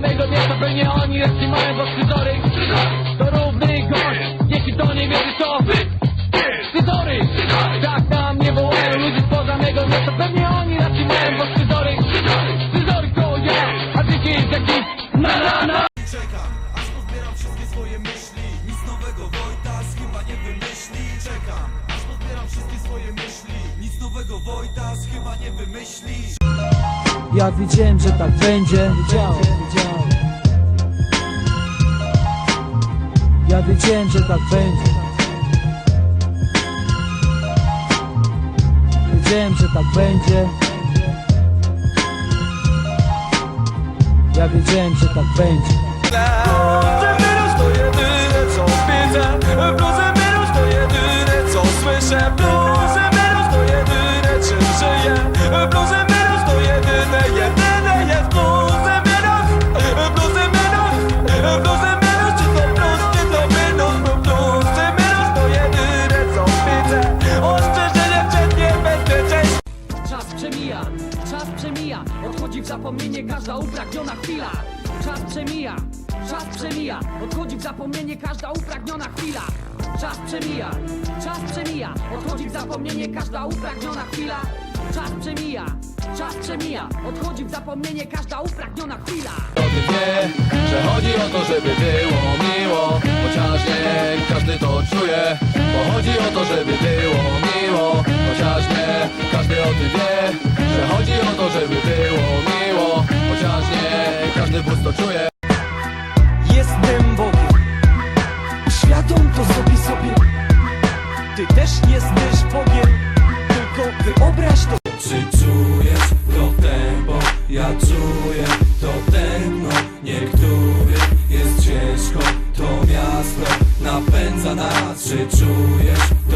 poza mego miasta Pewnie oni jeszcze mają was scyzory To równy gość Jeśli to nie wierzysz to Scyzory Tak nam nie wołają ludzie spoza mego miasta Pewnie oni raczej mają was scyzory Scyzory to ja A ty jest jakiś na na na. Czekam, aż pozbieram wszystkie swoje myśli. Nic nowego Wojtas chyba nie wymyśli. Czekam, aż pozbieram wszystkie swoje myśli. Nic nowego Wojtas chyba nie wymyśli. Ja wiedziałem, że tak będzie. Wiedziałem, wiedziałem Ja wiedziałem, że tak będzie. Wiedziałem, że tak będzie. Ja wiedziałem, że tak będzie. Bluzy minus to jedyne co widzę. Bluzy minus to jedyne co słyszę. Bluzy minus to jedyne czym żyję. Bluzy czas przemija. Odchodzi w zapomnienie każda upragniona chwila. Czas przemija, czas przemija. Odchodzi w zapomnienie każda upragniona chwila. Czas przemija, czas przemija. Odchodzi w zapomnienie każda upragniona chwila. Czas przemija, czas przemija. Odchodzi w zapomnienie każda upragniona chwila. Każdy wie, że chodzi o to, żeby było miło. Chociaż nie każdy to czuje Bo chodzi o to, żeby było Ty też jesteś Bogiem Tylko wyobraź to. Czy czujesz to tempo? Ja czuję to tętno Niektórych jest ciężko To miasto napędza nas. Czy czujesz